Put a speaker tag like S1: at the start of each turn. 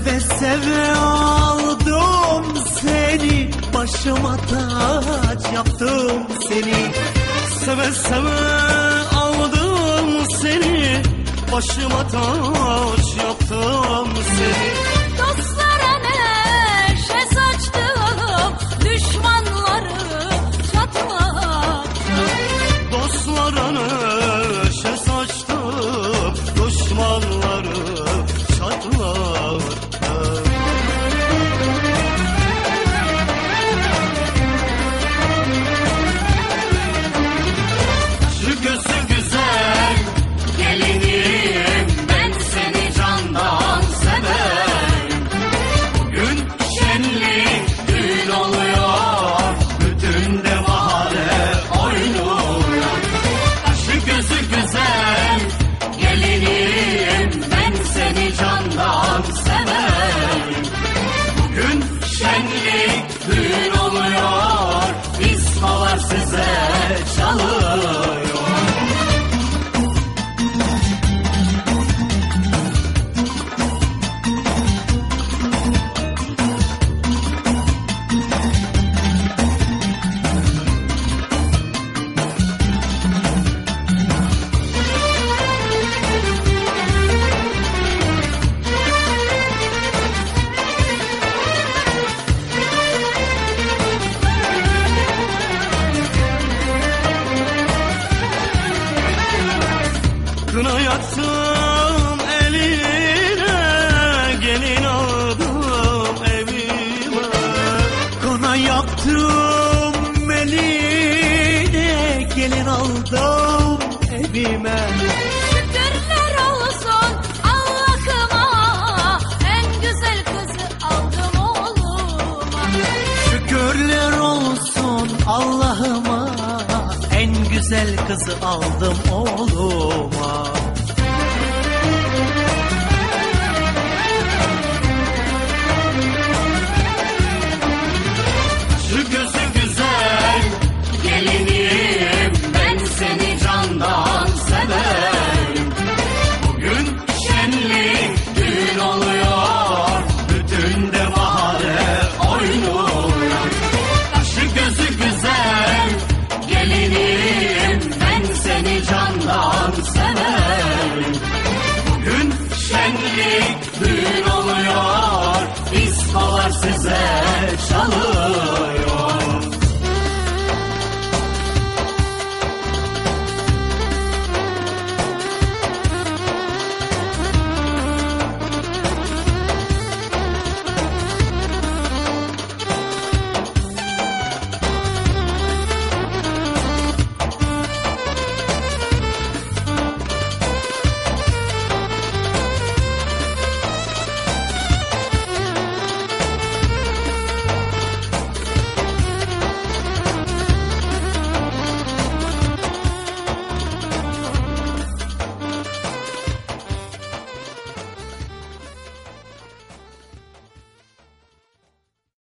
S1: Eve aldım seni. Başıma taç yaptım seni. Seve seve aldım seni. Başıma taç yaptım seni gün oluyor İsmalar size çalıyor aldım evime.
S2: Şükürler olsun Allah'ıma, en güzel kızı aldım oğluma.
S1: Şükürler olsun Allah'ıma. En güzel kızı aldım oğluma size çalıyor